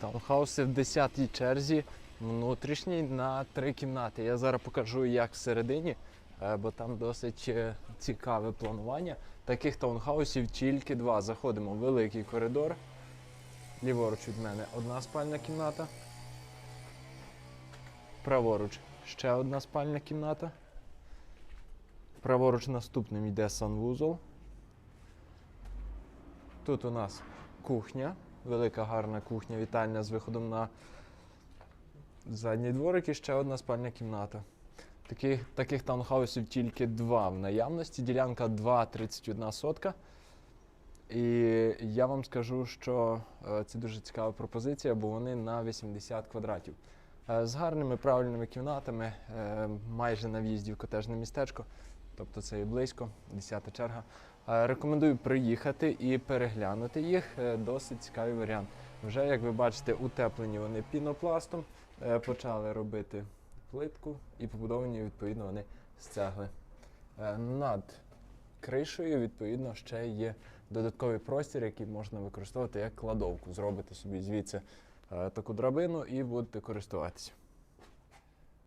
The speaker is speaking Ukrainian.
Таунхауси в 10-й черзі, внутрішній на три кімнати. Я зараз покажу, як всередині, е, бо там досить е, цікаве планування. Таких таунхаусів тільки два. Заходимо в великий коридор. Ліворуч від мене одна спальна кімната. Праворуч ще одна спальня кімната. Праворуч наступним йде санвузол. Тут у нас кухня, велика гарна кухня, вітальня з виходом на задній дворик і ще одна спальня кімната. Таких, таких таунхаусів тільки два в наявності. Ділянка 2,31 сотка. І я вам скажу, що е, це дуже цікава пропозиція, бо вони на 80 квадратів. Е, З гарними правильними кімнатами, е, майже на в'їзді в котежне містечко, тобто це і близько, 10 черга. Е, Рекомендую приїхати і переглянути їх. Досить цікавий варіант. Вже, як ви бачите, утеплені вони пінопластом, почали робити плитку і побудовані відповідно вони з цегли. Над кришею, відповідно, ще є додатковий простір, який можна використовувати як кладовку. Зробити собі звідси таку драбину і будете користуватися.